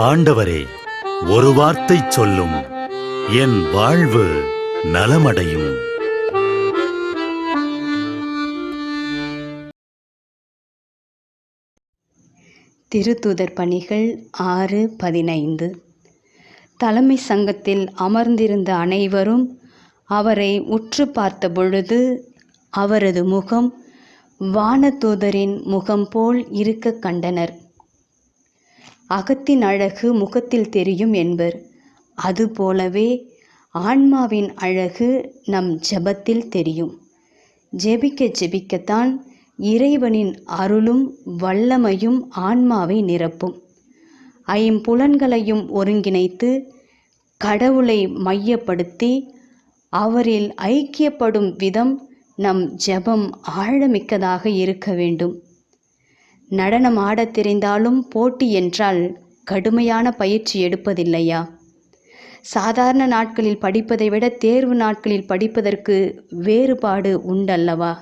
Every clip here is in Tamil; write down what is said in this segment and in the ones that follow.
ஆண்டவரே ஒரு வார்த்தை சொல்லும். என் வாழ்வு நலமடையும். திருத்துதர் பணிகள் ஆறு பதினைந்து. தலைமை சங்கத்தில் அமர்ந்திருந்த அனைவரும் அவரை உற்று பார்த்த பொழுது அவரது முகம் வானதூதரின் முகம் போல் இருக்க கண்டனர். அகத்தின் அழகு முகத்தில் தெரியும் என்பர். அதுபோலவே ஆன்மாவின் அழகு நம் ஜெபத்தில் தெரியும். ஜெபிக்க ஜெபிக்கத்தான் இறைவனின் அருளும் வல்லமையும் ஆன்மாவை நிரப்பும். ஐம்புலன்களையும் ஒருங்கிணைத்து கடவுளை மையப்படுத்தி அவரில் ஐக்கியப்படும் விதம் நம் ஜெபம் ஆழமிக்கதாக இருக்க வேண்டும். நடனம் ஆடத் தெரிந்தாலும் போட்டி என்றால் கடுமையான பயிற்சி எடுப்பதில்லையா? சாதாரண நாட்களில் படிப்பதை விட தேர்வு நாட்களில் படிப்பதற்கு வேறுபாடு உண்டல்லவா?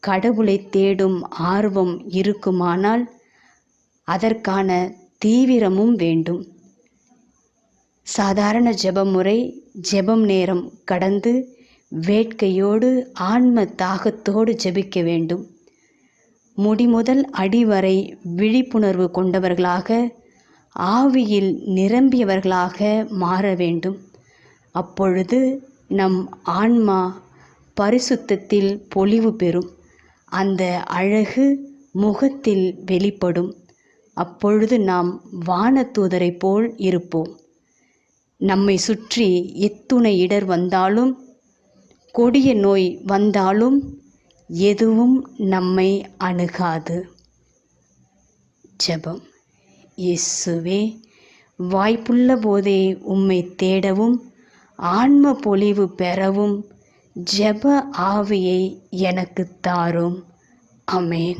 கடவுளை தேடும் ஆர்வம் இருக்குமானால் அதற்கான தீவிரமும் வேண்டும். சாதாரண ஜெபம் முறை ஜெபம் நேரம் கடந்து வேட்கையோடு ஆன்ம தாகத்தோடு ஜெபிக்க வேண்டும். முடிமுதல் அடிவரை விழிப்புணர்வு கொண்டவர்களாக ஆவியில் நிரம்பியவர்களாக மாற வேண்டும். அப்பொழுது நம் ஆன்மா பரிசுத்தத்தில் பொலிவு பெறும். அந்த அழகு முகத்தில் வெளிப்படும். அப்பொழுது நாம் வானத்தூதரை போல் இருப்போம். நம்மை சுற்றி எத்துணை இடர் வந்தாலும் கொடிய நோய் வந்தாலும் எதுவும் நம்மை அணுகாது. ஜெபம். இயேசுவே வாய்ப்புள்ள போதே உம்மை தேடவும் ஆன்ம பொலிவு பெறவும் ஜெப ஆவியை எனக்கு தாரும். அமேன்